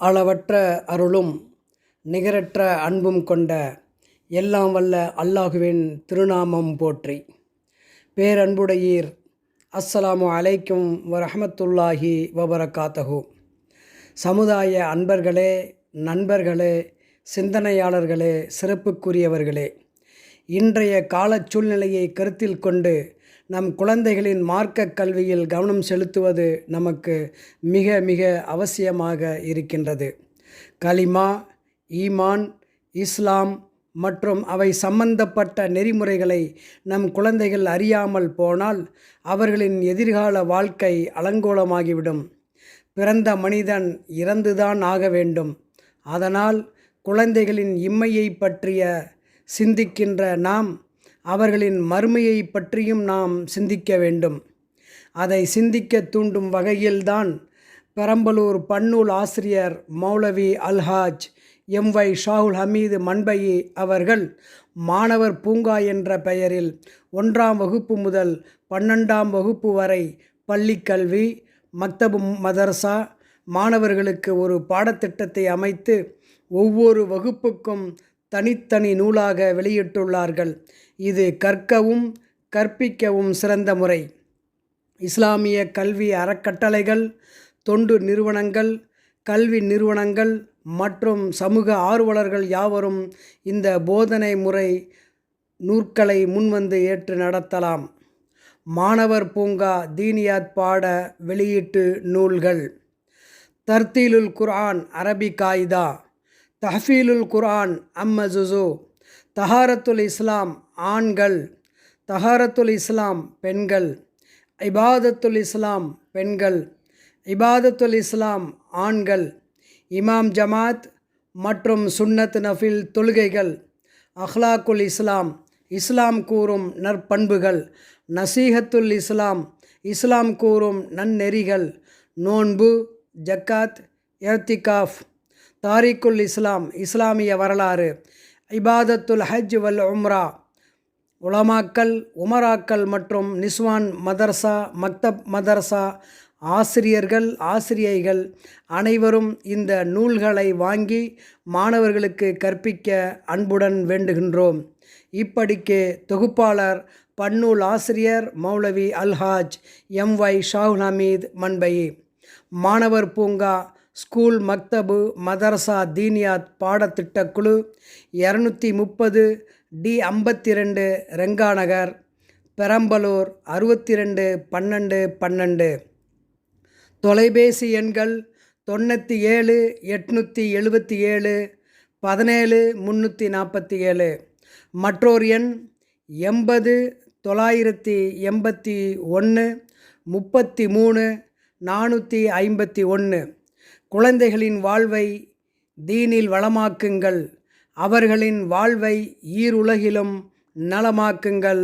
அளவற்ற அருளும் நிகரற்ற அன்பும் கொண்ட எல்லாம் வல்ல அல்லாஹுவின் திருநாமம் போற்றி. பேரன்புடையீர் அஸ்ஸலாமு அலைக்கும் வரஹமத்துல்லாஹி வபரகாத்தஹு. சமுதாய அன்பர்களே நண்பர்களே சிந்தனையாளர்களே சிறப்புக்குரியவர்களே இன்றைய காலச் சூழ்நிலையை கருத்தில் கொண்டு நம் குழந்தைகளின் மார்க்க கல்வியில் கவனம் செலுத்துவது நமக்கு மிக மிக அவசியமாக இருக்கின்றது. கலிமா ஈமான் இஸ்லாம் மற்றும் அவை சம்பந்தப்பட்ட நெறிமுறைகளை நம் குழந்தைகள் அறியாமல் போனால் அவர்களின் எதிர்கால வாழ்க்கை அலங்கோலமாகிவிடும். பிறந்த மனிதன் இறந்துதான் ஆக வேண்டும். அதனால் குழந்தைகளின் இம்மையை பற்றிய சிந்திக்கின்ற நாம் அவர்களின் மறுமையை பற்றியும் நாம் சிந்திக்க வேண்டும். அதை சிந்திக்க தூண்டும் வகையில்தான் பெரம்பலூர் பன்னூல் ஆசிரியர் மௌலவி அல்ஹாஜ் எம் வை ஷாகுல் ஹமீது மண்பையி அவர்கள் மாணவர் பூங்கா என்ற பெயரில் ஒன்றாம் வகுப்பு முதல் பன்னெண்டாம் வகுப்பு வரை பள்ளிக்கல்வி மக்தபு மதரசா மாணவர்களுக்கு ஒரு பாடத்திட்டத்தை அமைத்து ஒவ்வொரு வகுப்புக்கும் தனித்தனி நூலாக வெளியிட்டுள்ளார்கள். இது கற்கவும் கற்பிக்கவும் சிறந்த முறை. இஸ்லாமிய கல்வி அறக்கட்டளைகள் தொண்டு நிறுவனங்கள் கல்வி நிறுவனங்கள் மற்றும் சமூக ஆர்வலர்கள் யாவரும் இந்த போதனை முறை நூற்களை முன்வந்து ஏற்று நடத்தலாம். மாணவர் பூங்கா தீனியாத் பாட வெளியீட்டு நூல்கள். தர்த்தீலுல் குர்ஆன் அரபி காய்தா. தஹஃபீலுல் குரான் அம்மசுசு தஹாரத்துல் இஸ்லாம் ஆண்கள். தஹாரத்துல் இஸ்லாம் பெண்கள். இபாதத்துல் இஸ்லாம் பெண்கள். இபாதத்துல் இஸ்லாம் ஆண்கள். இமாம் ஜமாத் மற்றும் சுன்னத் நஃபில் தொழுகைகள். அஹ்லாக்குல் இஸ்லாம் இஸ்லாம் கூறும் நற்பண்புகள். நசீஹத்துல் இஸ்லாம் இஸ்லாம் கூறும் நன்னெறிகள். நோன்பு ஜக்காத் எர்த்திகாஃப் தாரிக்குல் இஸ்லாம் இஸ்லாமிய வரலாறு இபாதத்துல் ஹஜ் வல் உம்ரா உலமாக்கல் உமராக்கள் மற்றும் நிஸ்வான் மதர்சா மக்தப் மதர்சா ஆசிரியர்கள் ஆசிரியைகள் அனைவரும் இந்த நூல்களை வாங்கி மாணவர்களுக்கு கற்பிக்க அன்புடன் வேண்டுகின்றோம். இப்படிக்கு தொகுப்பாளர் பன்னூல் ஆசிரியர் மௌலவி அல்ஹாஜ் எம். ஒய் ஷாஹுல் ஹமீத் மண்பயி. மாணவர் பூங்கா ஸ்கூல் மக்தபு மதரசா தீனியாத் பாடத்திட்ட குழு இரநூத்தி முப்பது டி ஐம்பத்தி ரெண்டு ரெங்காநகர் பெரம்பலூர் அறுபத்தி ரெண்டு பன்னெண்டு பன்னெண்டு. தொலைபேசி எண்கள் தொண்ணூற்றி ஏழு எட்நூற்றி எழுபத்தி ஏழு பதினேழு முந்நூற்றி நாற்பத்தி ஏழு. மற்றொரு எண் எண்பது தொள்ளாயிரத்தி எண்பத்தி ஒன்று முப்பத்தி மூணு நானூற்றி ஐம்பத்தி ஒன்று. குழந்தைகளின் வாழ்வை தீனில் வளமாக்குங்கள். அவர்களின் வாழ்வை ஈருலகிலும் நலமாக்குங்கள்.